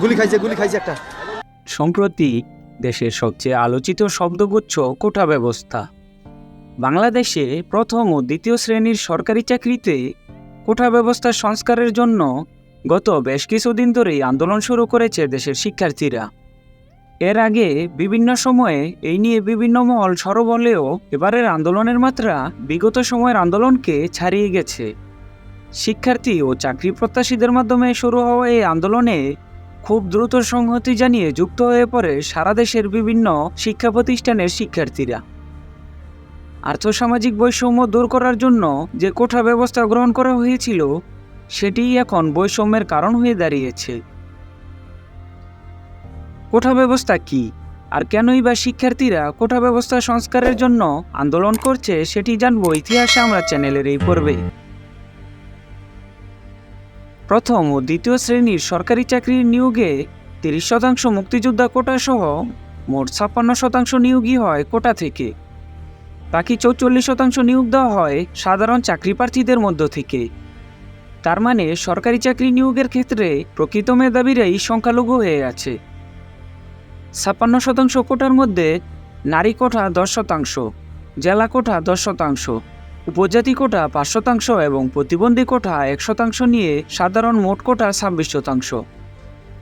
গুলি খাইছে গুলি খাইছে একটা। সম্প্রতি দেশের সবচেয়ে আলোচিত শব্দগুচ্ছ কোটা ব্যবস্থা। বাংলাদেশে প্রথম ও দ্বিতীয় শ্রেণির সরকারি চাকরিতে কোটা ব্যবস্থার সংস্কারের জন্য গত বেশ কিছুদিন ধরেই আন্দোলন শুরু করেছে দেশের শিক্ষার্থীরা। এর আগে বিভিন্ন সময়ে এই নিয়ে বিভিন্ন মহল সরব হলেও এবারের আন্দোলনের মাত্রা বিগত সময়ের আন্দোলনকে ছাড়িয়ে গেছে। শিক্ষার্থী ও চাকরি প্রত্যাশীদের মাধ্যমে শুরু হওয়া এই আন্দোলনে খুব দ্রুত সংহতি জানিয়ে যুক্ত হয়ে পড়ে সারা দেশের বিভিন্ন শিক্ষা প্রতিষ্ঠানের শিক্ষার্থীরা। আর্থসামাজিক বৈষম্য দূর করার জন্য যে কোঠা ব্যবস্থা গ্রহণ করা হয়েছিল, সেটিই এখন বৈষম্যের কারণ হয়ে দাঁড়িয়েছে। কোঠা ব্যবস্থা কি? আর কেনই বা শিক্ষার্থীরা কোঠা ব্যবস্থা সংস্কারের জন্য আন্দোলন করছে সেটি জানব ইতিহাসে আমরা চ্যানেলের এই পর্বে। প্রথম ও দ্বিতীয় শ্রেণির সরকারি চাকরির নিয়োগে তিরিশ শতাংশ মুক্তিযোদ্ধা কোটা সহ মোট ছাপ্পান্ন শতাংশ নিয়োগই হয় কোটা থেকে। বাকি চৌচল্লিশ শতাংশ নিয়োগ দেওয়া হয় সাধারণ চাকরি প্রার্থীদের মধ্য থেকে। তার মানে সরকারি চাকরি নিয়োগের ক্ষেত্রে প্রকৃত মেধাবীরাই সংখ্যালঘু হয়ে আছে। ছাপ্পান্ন শতাংশ কোটার মধ্যে নারী কোটা দশ শতাংশ, জেলা কোটা দশ শতাংশ, উপজাতি কোটা পাঁচ শতাংশ এবং প্রতিবন্ধী কোটা এক শতাংশ নিয়ে সাধারণ মোট কোটা ছাব্বিশ শতাংশ।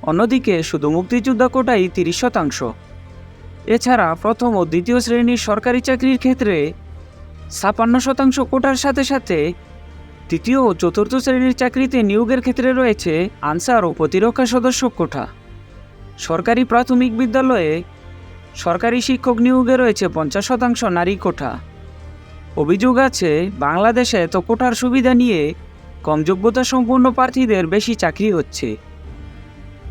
অন্যদিকে শুধু মুক্তিযোদ্ধা কোটাই তিরিশ শতাংশ। এছাড়া প্রথম ও দ্বিতীয় শ্রেণির সরকারি চাকরির ক্ষেত্রে ছাপান্ন শতাংশ কোটার সাথে সাথে তৃতীয় ও চতুর্থ শ্রেণির চাকরিতে নিয়োগের ক্ষেত্রে রয়েছে আনসার ও প্রতিরক্ষা সদস্য কোটা সরকারি প্রাথমিক বিদ্যালয়ে সরকারি শিক্ষক নিয়োগে রয়েছে পঞ্চাশ শতাংশ নারী কোঠা। অভিযোগ আছে, বাংলাদেশে এত কোটার সুবিধা নিয়ে কম যোগ্যতা সম্পন্ন প্রার্থীদের বেশি চাকরি হচ্ছে।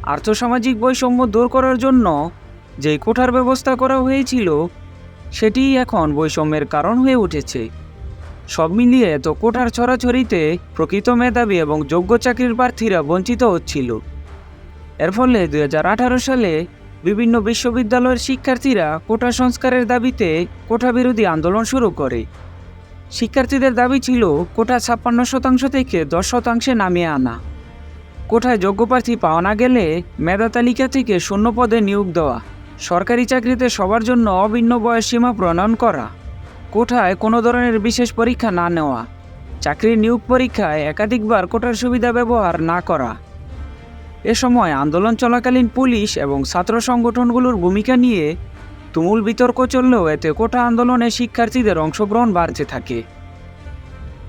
আর্থসামাজিক বৈষম্য দূর করার জন্য যে কোঠার ব্যবস্থা করা হয়েছিল সেটিই এখন বৈষম্যের কারণ হয়ে উঠেছে। সব মিলিয়ে এত কোঠার ছড়াছড়িতে প্রকৃত মেধাবী এবং যোগ্য চাকরির প্রার্থীরা বঞ্চিত হচ্ছিল। এর ফলে দু হাজার আঠারো সালে বিভিন্ন বিশ্ববিদ্যালয়ের শিক্ষার্থীরা কোটা সংস্কারের দাবিতে কোটা বিরোধী আন্দোলন শুরু করে। শিক্ষার্থীদের দাবি ছিল কোটা ছাপ্পান্ন শতাংশ থেকে দশ শতাংশে নামিয়ে আনা। কোঠায় যোগ্য প্রার্থী পাওয়া না গেলে মেধা তালিকা থেকে শূন্য পদে নিয়োগ দেওয়া, সরকারি চাকরিতে সবার জন্য অভিন্ন বয়স সীমা প্রণয়ন করা কোঠায় কোনো ধরনের বিশেষ পরীক্ষা না নেওয়া, চাকরির নিয়োগ পরীক্ষায় একাধিকবার কোটার সুবিধা ব্যবহার না করা। এ সময় আন্দোলন চলাকালীন পুলিশ এবং ছাত্র সংগঠনগুলোর ভূমিকা নিয়ে তুমুল বিতর্ক চললেও এতে কোটা আন্দোলনে শিক্ষার্থীদের অংশগ্রহণ বাড়তে থাকে।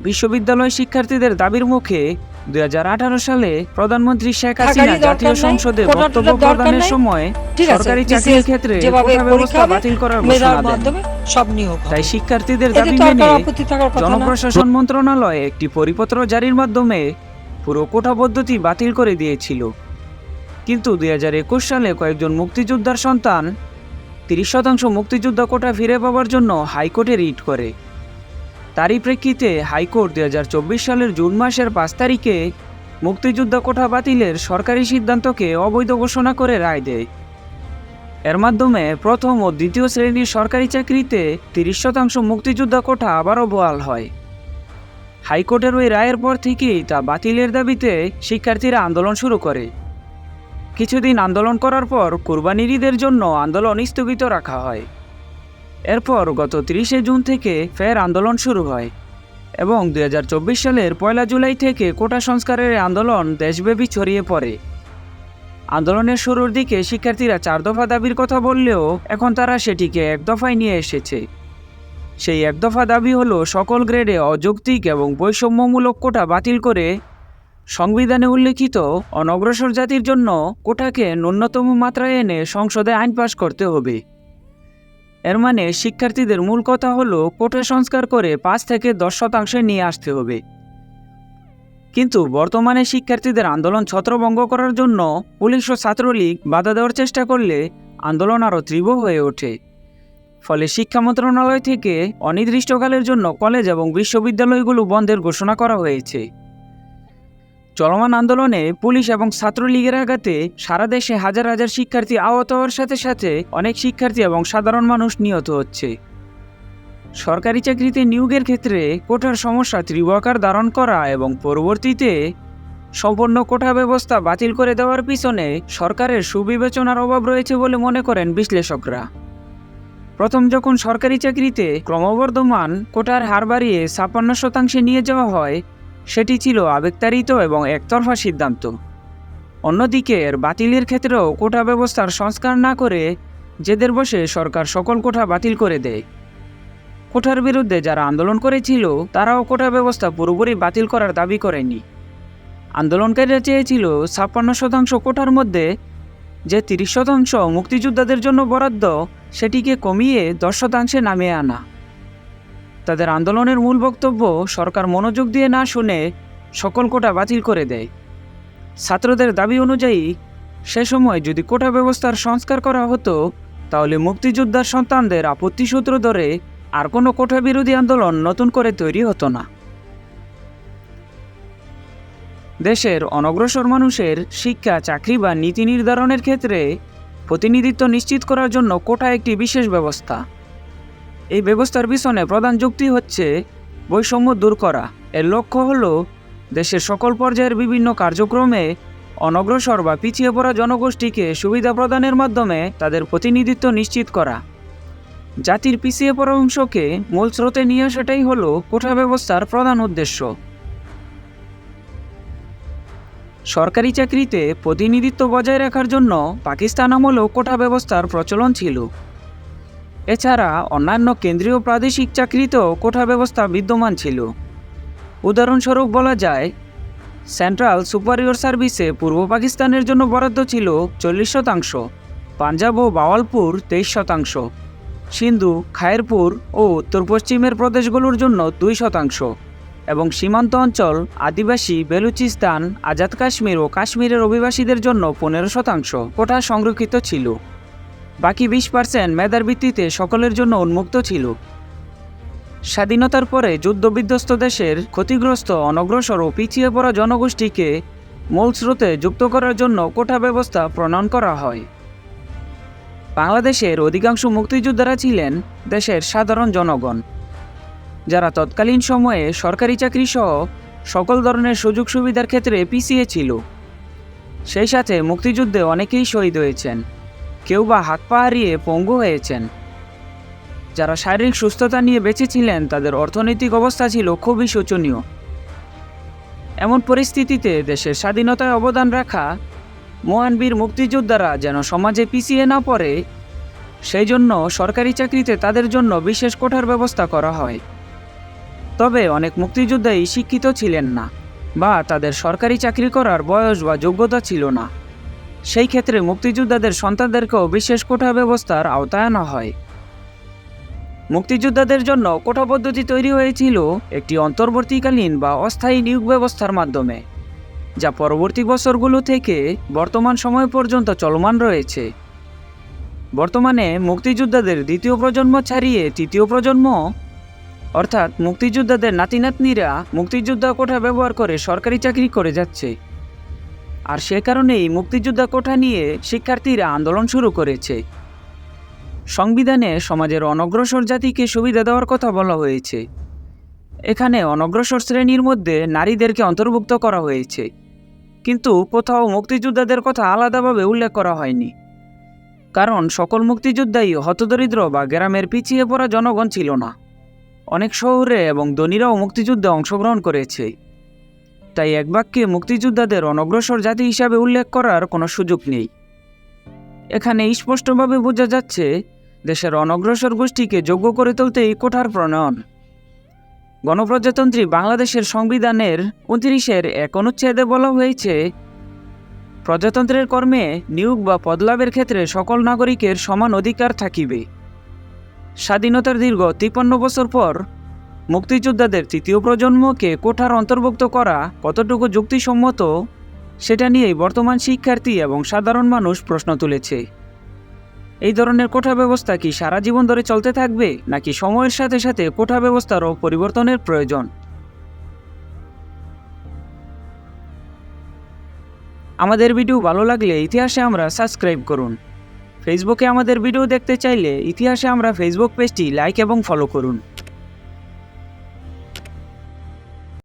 বিশ্ববিদ্যালয় শিক্ষার্থীদের দাবির মুখে দুই সালে প্রধানমন্ত্রী শেখ হাসিনা জাতীয় সংসদে বক্তব্য প্রদানের সময় সরকারি চাকরির ক্ষেত্রে ব্যবস্থা বাতিল করার ঘোষণা দেন। তাই শিক্ষার্থীদের দাবি মেনে। জনপ্রশাসন মন্ত্রণালয় একটি পরিপত্র জারির মাধ্যমে পুরো কোটা পদ্ধতি বাতিল করে দিয়েছিল। কিন্তু দুই হাজার একুশ সালে কয়েকজন মুক্তিযোদ্ধার সন্তান তিরিশ শতাংশ মুক্তিযোদ্ধা কোটা ফিরে পাওয়ার জন্য হাইকোর্টে রিট করে। তারই প্রেক্ষিতে হাইকোর্ট দুই হাজার চব্বিশ সালের জুন মাসের পাঁচ তারিখে মুক্তিযোদ্ধা কোটা বাতিলের সরকারি সিদ্ধান্তকে অবৈধ ঘোষণা করে রায় দেয়। এর মাধ্যমে প্রথম ও দ্বিতীয় শ্রেণির সরকারি চাকরিতে তিরিশ শতাংশ মুক্তিযোদ্ধা কোটা আবারও বহাল হয়। হাইকোর্টের ওই রায়ের পর থেকেই তা বাতিলের দাবিতে শিক্ষার্থীরা আন্দোলন শুরু করে। কিছুদিন আন্দোলন করার পর কুরবানির ঈদের জন্য আন্দোলন স্থগিত রাখা হয়। এরপর গত তিরিশে জুন থেকে ফের আন্দোলন শুরু হয় এবং দু হাজার চব্বিশ সালের পয়লা জুলাই থেকে কোটা সংস্কারের আন্দোলন দেশব্যাপী ছড়িয়ে পড়ে। আন্দোলনের শুরুর দিকে শিক্ষার্থীরা চার দফা দাবির কথা বললেও এখন তারা সেটিকে এক দফায় নিয়ে এসেছে। সেই এক দফা দাবি হলো সকল গ্রেডে অযৌক্তিক এবং বৈষম্যমূলক কোটা বাতিল করে সংবিধানে উল্লেখিত অনগ্রসর জাতির জন্য কোটাকে ন্যূনতম মাত্রায় এনে সংসদে আইন পাশ করতে হবে। এর মানে শিক্ষার্থীদের মূল কথা হলো কোটা সংস্কার করে পাঁচ থেকে দশ শতাংশে নিয়ে আসতে হবে। কিন্তু বর্তমানে শিক্ষার্থীদের আন্দোলন ছত্রভঙ্গ করার জন্য পুলিশ ও ছাত্রলীগ বাধা দেওয়ার চেষ্টা করলে আন্দোলন আরও তীব্র হয়ে ওঠে। ফলে শিক্ষা মন্ত্রণালয় থেকে অনির্দিষ্টকালের জন্য কলেজ এবং বিশ্ববিদ্যালয়গুলো বন্ধের ঘোষণা করা হয়েছে। চলমান আন্দোলনে পুলিশ এবং ছাত্রলীগের আঘাতে সারা দেশে হাজার হাজার শিক্ষার্থী আহত হওয়ার সাথে সাথে অনেক শিক্ষার্থী এবং সাধারণ মানুষ নিহত হচ্ছে। সরকারি চাকরিতে নিয়োগের ক্ষেত্রে কোটার সমস্যা তীব্র আকার ধারণ করা এবং পরবর্তীতে সম্পূর্ণ কোটা ব্যবস্থা বাতিল করে দেওয়ার পিছনে সরকারের সুবিবেচনার অভাব রয়েছে বলে মনে করেন বিশ্লেষকরা। প্রথম যখন সরকারি চাকরিতে ক্রমবর্ধমান কোটার হার বাড়িয়ে ছাপ্পান্ন শতাংশে নিয়ে যাওয়া হয় সেটি ছিল আবেগতাড়িত এবং একতরফা সিদ্ধান্ত। অন্যদিকে এর বাতিলের ক্ষেত্রেও কোটা ব্যবস্থার সংস্কার না করে জেদের বসে সরকার সকল কোঠা বাতিল করে দেয়। কোঠার বিরুদ্ধে যারা আন্দোলন করেছিল, তারাও কোটা ব্যবস্থা পুরোপুরি বাতিল করার দাবি করেনি। আন্দোলনকারীরা চেয়েছিল ছাপ্পান্ন শতাংশ কোঠার মধ্যে যে তিরিশ শতাংশ মুক্তিযোদ্ধাদের জন্য বরাদ্দ, সেটিকে কমিয়ে দশ শতাংশে নামিয়ে আনা। তাদের আন্দোলনের মূল বক্তব্য, সরকার মনোযোগ দিয়ে না শুনে সকল কোটা বাতিল করে দেয়। ছাত্রদের দাবি অনুযায়ী, সে সময় যদি কোটা ব্যবস্থার সংস্কার করা হতো, তাহলে মুক্তিযোদ্ধার সন্তানদের আপত্তি সূত্র ধরে আর কোনো কোটা বিরোধী আন্দোলন নতুন করে তৈরি হতো না। দেশের অনগ্রসর মানুষের শিক্ষা, চাকরি বা নীতি নির্ধারণের ক্ষেত্রে প্রতিনিধিত্ব নিশ্চিত করার জন্য কোটা একটি বিশেষ ব্যবস্থা। এই ব্যবস্থার পিছনে প্রধান যুক্তি হচ্ছে বৈষম্য দূর করা। এর লক্ষ্য হল দেশের সকল পর্যায়ের বিভিন্ন কার্যক্রমে অনগ্রসর বা পিছিয়ে পড়া জনগোষ্ঠীকে সুবিধা প্রদানের মাধ্যমে তাদের প্রতিনিধিত্ব নিশ্চিত করা। জাতির পিছিয়ে পড়া অংশকে মূল স্রোতে নিয়ে আসাটাই হল কোঠা ব্যবস্থার প্রধান উদ্দেশ্য। সরকারি চাকরিতে প্রতিনিধিত্ব বজায় রাখার জন্য পাকিস্তান আমলেও কোটা ব্যবস্থার প্রচলন ছিল। এছাড়া অন্যান্য কেন্দ্রীয় প্রাদেশিক চাকরিতেও কোঠা ব্যবস্থা বিদ্যমান ছিল। উদাহরণস্বরূপ বলা যায়, সেন্ট্রাল সুপারিয়র সার্ভিসে পূর্ব পাকিস্তানের জন্য বরাদ্দ ছিল চল্লিশ শতাংশ, পাঞ্জাব ও বাওয়ালপুর তেইশ শতাংশ, সিন্ধু, খায়েরপুর ও উত্তর পশ্চিমের প্রদেশগুলোর জন্য দুই শতাংশ এবং সীমান্ত অঞ্চল, আদিবাসী, বেলুচিস্তান, আজাদ কাশ্মীর ও কাশ্মীরের অভিবাসীদের জন্য পনেরো শতাংশ কোটা সংরক্ষিত ছিল। বাকি বিশ পার্সেন্ট মেধার ভিত্তিতে সকলের জন্য উন্মুক্ত ছিল। স্বাধীনতার পরে যুদ্ধবিধ্বস্ত দেশের ক্ষতিগ্রস্ত, অনগ্রসর ও পিছিয়ে পড়া জনগোষ্ঠীকে মূল স্রোতে যুক্ত করার জন্য কোটা ব্যবস্থা প্রণয়ন করা হয়। বাংলাদেশের অধিকাংশ মুক্তিযোদ্ধারা ছিলেন দেশের সাধারণ জনগণ, যারা তৎকালীন সময়ে সরকারি চাকরি সহ সকল ধরনের সুযোগ সুবিধার ক্ষেত্রে পিছিয়ে ছিল। সেই সাথে মুক্তিযুদ্ধে অনেকেই শহীদ হয়েছেন। কেউ বা হাত পা হারিয়ে পঙ্গু হয়েছেন। যারা শারীরিক সুস্থতা নিয়ে বেঁচে ছিলেন, তাদের অর্থনৈতিক অবস্থা ছিল খুবই শোচনীয়। এমন পরিস্থিতিতে দেশের স্বাধীনতায় অবদান রাখা মহানবীর মুক্তিযোদ্ধারা যেন সমাজে পিছিয়ে না পড়ে, সেই জন্য সরকারি চাকরিতে তাদের জন্য বিশেষ কোঠার ব্যবস্থা করা হয়। তবে অনেক মুক্তিযোদ্ধাই শিক্ষিত ছিলেন না বা তাদের সরকারি চাকরি করার বয়স বা যোগ্যতা ছিল না। সেই ক্ষেত্রে মুক্তিযোদ্ধাদের সন্তানদেরকেও বিশেষ কোঠা ব্যবস্থার আওতায় আনা হয়। মুক্তিযোদ্ধাদের জন্য কোঠা পদ্ধতি তৈরি হয়েছিল একটি অন্তর্বর্তীকালীন বা অস্থায়ী নিয়োগ ব্যবস্থার মাধ্যমে, যা পরবর্তী বছরগুলো থেকে বর্তমান সময় পর্যন্ত চলমান রয়েছে। বর্তমানে মুক্তিযোদ্ধাদের দ্বিতীয় প্রজন্ম ছাড়িয়ে তৃতীয় প্রজন্ম, অর্থাৎ মুক্তিযোদ্ধাদের নাতি নাতনিরা মুক্তিযোদ্ধা কোঠা ব্যবহার করে সরকারি চাকরি করে যাচ্ছে। আর সে কারণেই মুক্তিযোদ্ধা কোঠা নিয়ে শিক্ষার্থীরা আন্দোলন শুরু করেছে। সংবিধানে সমাজের অনগ্রসর জাতিকে সুবিধা দেওয়ার কথা বলা হয়েছে। এখানে অনগ্রসর শ্রেণির মধ্যে নারীদেরকে অন্তর্ভুক্ত করা হয়েছে। কিন্তু কোথাও মুক্তিযোদ্ধাদের কথা আলাদাভাবে উল্লেখ করা হয়নি। কারণ সকল মুক্তিযোদ্ধাই হতদরিদ্র বা গ্রামের পিছিয়ে পড়া জনগণ ছিল না। অনেক শহরে এবং ধনীরাও মুক্তিযুদ্ধে অংশগ্রহণ করেছে। তাই এক বাক্যে মুক্তিযোদ্ধাদের অনগ্রসর জাতি হিসাবে উল্লেখ করার কোনো সুযোগ নেই। এখানে স্পষ্টভাবে বোঝা যাচ্ছে, দেশের অনগ্রসর গোষ্ঠীকে যোগ্য করে তুলতে এই কোঠার প্রণয়ন। গণপ্রজাতন্ত্রী বাংলাদেশের সংবিধানের উনত্রিশের এক অনুচ্ছেদে বলা হয়েছে, প্রজাতন্ত্রের কর্মে নিয়োগ বা পদলাভের ক্ষেত্রে সকল নাগরিকের সমান অধিকার থাকিবে। স্বাধীনতার দীর্ঘ তিপ্পান্ন বছর পর মুক্তিযোদ্ধাদের তৃতীয় প্রজন্মকে কোঠার অন্তর্ভুক্ত করা কতটুকু যুক্তিসম্মত, সেটা নিয়েই বর্তমান শিক্ষার্থী এবং সাধারণ মানুষ প্রশ্ন তুলেছে। এই ধরনের কোঠা ব্যবস্থা কি সারা জীবন ধরে চলতে থাকবে, নাকি সময়ের সাথে সাথে কোঠা ব্যবস্থারও পরিবর্তনের প্রয়োজন? আমাদের ভিডিও ভালো লাগলে ইতিহাসে আমরা সাবস্ক্রাইব করুন। ফেসবুকে আমাদের ভিডিও দেখতে চাইলে ইতিহাসে আমরা ফেসবুক পেজটি লাইক এবং ফলো করুন।